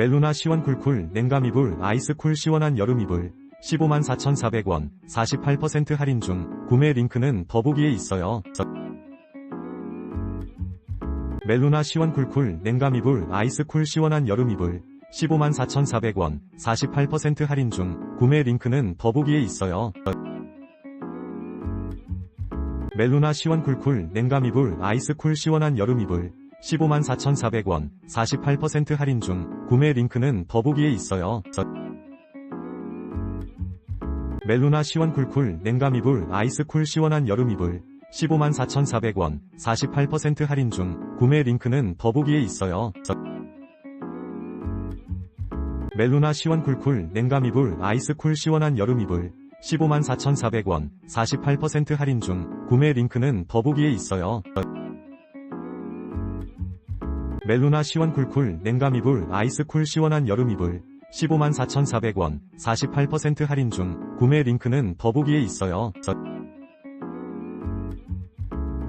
멜루나 시원 쿨쿨 냉감 이불 아이스 쿨 시원한 여름 이불 154,400원 48% 할인 중 구매 링크는 더보기에 있어요. 멜루나 시원 쿨쿨 냉감 이불 아이스 쿨 시원한 여름 이불 154,400원 48% 할인 중 구매 링크는 더보기에 있어요. 멜루나 시원 쿨쿨 냉감 이불 아이스 쿨 시원한 여름 이불 154,400원 48% 할인 중 구매 링크는 더보기에 있어요. 멜루나 시원 쿨쿨 냉감 이불 아이스 쿨 시원한 여름 이불 154,400원 48% 할인 중 구매 링크는 더보기에 있어요. 멜루나 시원 쿨쿨 냉감 이불 아이스 쿨 시원한 여름 이불 154,400원 48% 할인 중 구매 링크는 더보기에 있어요. 멜루나 시원 쿨쿨 냉감 이불 아이스 쿨 시원한 여름 이불 154,400원 48% 할인 중 구매 링크는 더보기에 있어요.